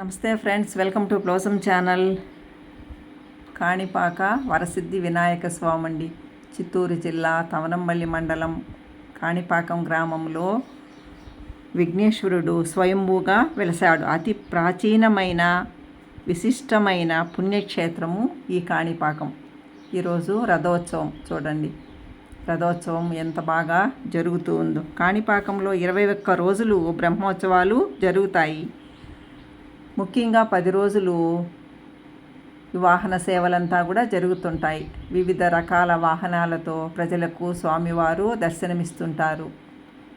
నమస్తే friends welcome to Blossom channel. Kanipaka Varasiddhi Vinayaka స్వామండి Chittoor జిల్లా తవనంబల్లి మండలం కాణిపాకం గ్రామంలో విఘ్నేశ్వరుడు స్వయంభూగా వెలసాడు. అతి ప్రాచీనమైన విశిష్టమైన పుణ్యక్షేత్రము ఈ కాణిపాకం. ఈరోజు రథోత్సవం చూడండి. రథోత్సవం ఎంత బాగా జరుగుతూ ఉందో. కాణిపాకంలో ఇరవై ఒక్క రోజులు బ్రహ్మోత్సవాలు జరుగుతాయి. ముఖ్యంగా పది రోజులు వాహన సేవలంతా కూడా జరుగుతుంటాయి. వివిధ రకాల వాహనాలతో ప్రజలకు స్వామివారు దర్శనమిస్తుంటారు.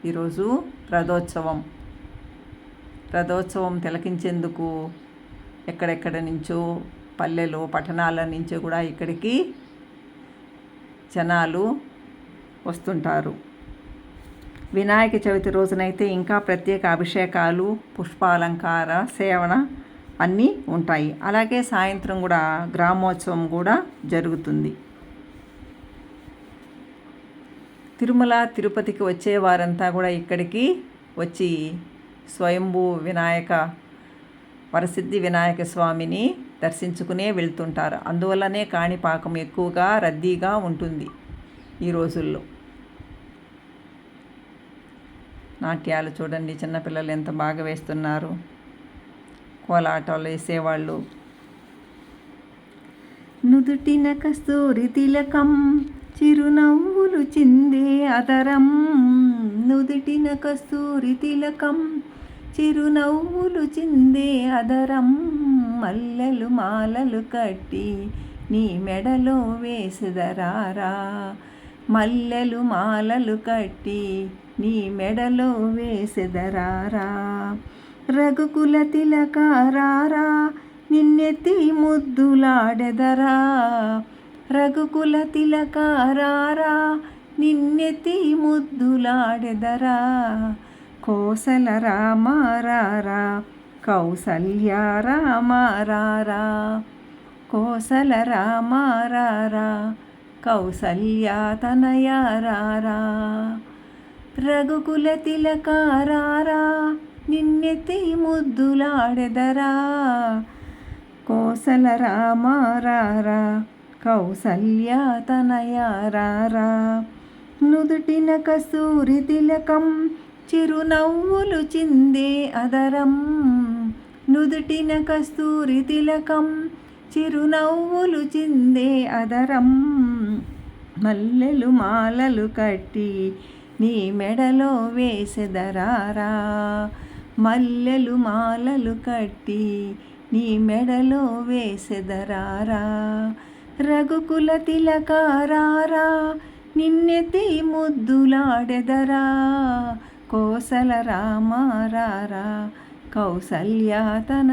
ఈరోజు రథోత్సవం. రథోత్సవం తిలకించేందుకు ఎక్కడెక్కడ నుంచో పల్లెలు పట్టణాల నుంచి కూడా ఇక్కడికి జనాలు వస్తుంటారు. వినాయక చవితి రోజునైతే ఇంకా ప్రత్యేక అభిషేకాలు పుష్పాలంకార సేవన అన్నీ ఉంటాయి. అలాగే సాయంత్రం కూడా గ్రామోత్సవం కూడా జరుగుతుంది. తిరుమల తిరుపతికి వచ్చే వారంతా కూడా ఇక్కడికి వచ్చి స్వయంభూ వినాయక వరసిద్ధి వినాయక స్వామిని దర్శించుకునే వెళ్తుంటారు. అందువల్లనే కాణిపాకం ఎక్కువగా రద్దీగా ఉంటుంది ఈ రోజుల్లో. నాట్యాలు చూడండి చిన్నపిల్లలు ఎంత బాగా వేస్తున్నారు. కోలాటాలు వేసేవాళ్ళు. నుదుటిన కస్తూరి తిలకం చిరునవ్వులు చిందే అదరం. నుదుటిన కస్తూరి తిలకం చిరునవ్వులు చిందే అదరం. మల్లెలు మాలలు కట్టి నీ మెడలో వేసుదరారా. మల్లెలు మాలలు కట్టి నీ మెడలో వేసెదరారా రఘుకుల తిలకారారా నిన్నెత్తి ముద్దులాడెదరా. రఘుకుల తిలకారారా నిన్నెత్తి ముద్దులాడెదరా. కోసల రామారారా కౌసల్య రామారారా కోసల రామారారా కౌసల్య తనయారారా రఘుకుల తిలకారారా నిన్నెత్తి ముద్దులాడెదరా. కోసల రామారారా కౌసల్య తనయారారా. నుదుటిన కస్తూరి తిలకం చిరునవ్వులు చిందే అదరం. నుదుటిన కస్తూరి తిలకం చిరునవ్వులు చిందే అదరం. మల్లెలు మాలలు కట్టి నీ మెడలో వేసెదరారా? మల్లెలు మాలలు కట్టి నీ మెడలో వేసెదరారా? రఘుకుల తిలకారారా? నిన్నెత్తి ముద్దులాడెదరా? కోసల రామారారా? కౌసల్య తన